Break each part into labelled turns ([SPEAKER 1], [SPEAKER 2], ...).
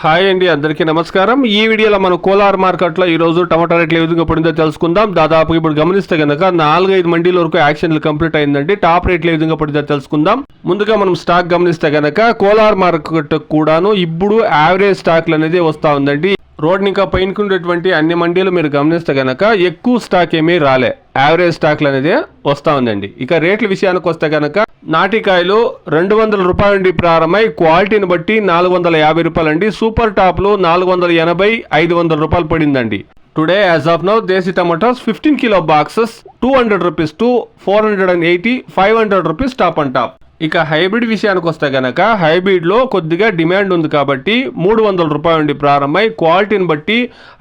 [SPEAKER 1] Hi అండి అందరికీ నమస్కారం. ఈ వీడియోలో మనం కోలార్ మార్కెట్లో ఈ రోజు టమాటా రేట్లు ఏ విధంగా పడిందో తెలుసుకుందాం. దాదాపు ఇప్పుడు గమనిస్తే కనుక నాలుగైదు మండీల వరకు యాక్షన్లు కంప్లీట్ అయిందండి. టాప్ రేట్లు ఏ విధంగా పడిందో తెలుసుకుందాం. ముందుగా మనం స్టాక్ గమనిస్తే కనుక కోలార్ మార్కెట్ కూడాను ఇప్పుడు యావరేజ్ స్టాక్లు అనేది వస్తూ ఉందండి. రోడ్ని ఇంకా పైనకుండేటువంటి అన్ని మండీలు మీరు గమనిస్తే కనుక ఎక్కువ స్టాక్ ఏమీ రాలే. యావరేజ్ స్టాక్లు అనేది వస్తూ ఉందండి. ఇక రేట్ల విషయానికి వస్తే కనుక నాటికాయలు రెండు వందల రూపాయల నుండి ప్రారంభమై క్వాలిటీని బట్టి నాలుగు వందల యాభై రూపాయలండి. సూపర్ టాప్లు నాలుగు వందల ఎనభై ఐదు వందల రూపాయలు పడిందండి. Today as of now desi tomatoes fifteen kilo boxes two hundred rupees to four hundred and eighty five hundred rupees top and top ఇక హైబ్రిడ్ విషయానికి వస్తే కనుక హైబ్రిడ్లో కొద్దిగా డిమాండ్ ఉంది కాబట్టి మూడు వందల రూపాయల నుండి ప్రారంభమై క్వాలిటీని బట్టి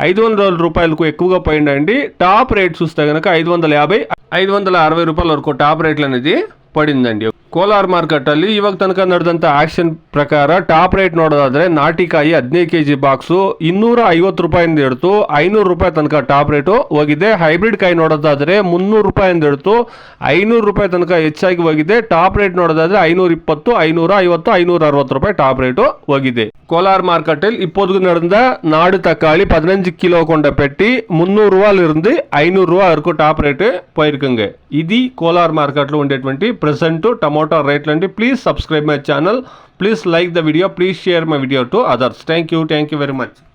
[SPEAKER 1] ఐదు వందల రూపాయలకు ఎక్కువగా పోయిందండి. టాప్ రేట్ చూస్తే కనుక ఐదు వందల యాభై ఐదు వందల అరవై రూపాయల వరకు టాప్ రేట్లు అనేది పడిందండి. ಕೋಲಾರ ಮಾರ್ಕೆಟಲ್ಲಿ ಇವಾಗ ತನಕ ನಡೆದಂಥ ಆಕ್ಷನ್ ಪ್ರಕಾರ ಟಾಪ್ ರೇಟ್ ನೋಡೋದಾದರೆ ನಾಟಿಕಾಯಿ ಹದಿನೈದು ಕೆ ಜಿ ಬಾಕ್ಸು ಇನ್ನೂರ ಐವತ್ತು ರೂಪಾಯಿಂದ ಹಿಡಿದು ಐನೂರು ರೂಪಾಯಿ ತನಕ ಟಾಪ್ ರೇಟು. ಹೋಗಿದೆ. ಹೈಬ್ರಿಡ್ ಕಾಯಿ ನೋಡೋದಾದರೆ ಮುನ್ನೂರು ರೂಪಾಯಿಂದ ಹಿಡಿದು ಐನೂರು ರೂಪಾಯಿ ತನಕ ಹೆಚ್ಚಾಗಿ ಹೋಗಿದೆ. ಟಾಪ್ ರೇಟ್ ನೋಡೋದಾದರೆ ಐನೂರ ಇಪ್ಪತ್ತು, ಐನೂರ ಐವತ್ತು, ಐನೂರ ಅರವತ್ತು ರೂಪಾಯಿ ಟಾಪ್ ರೇಟು ಹೋಗಿದೆ. ಕೋಲಾರ ನಾಡು இப்போதுக்கு நடந்த நாடு தக்காளி ಪೆಟ್ಟಿ கிலோ ರೂಪಾಯಿ பெட்டி ಐನೂರು ರೂಪಾಯಿ ವರೆಗೂ ಟಾಪ್ ರೇಟ್ ಪೈರ್ಕಂಗೆ. ఇది కోలార్ మార్కెట్లో ఉండేటువంటి ప్రెసెంట్ టమోటా రేట్లు అండి please subscribe my channel please like the video please share my video to others thank you thank you very much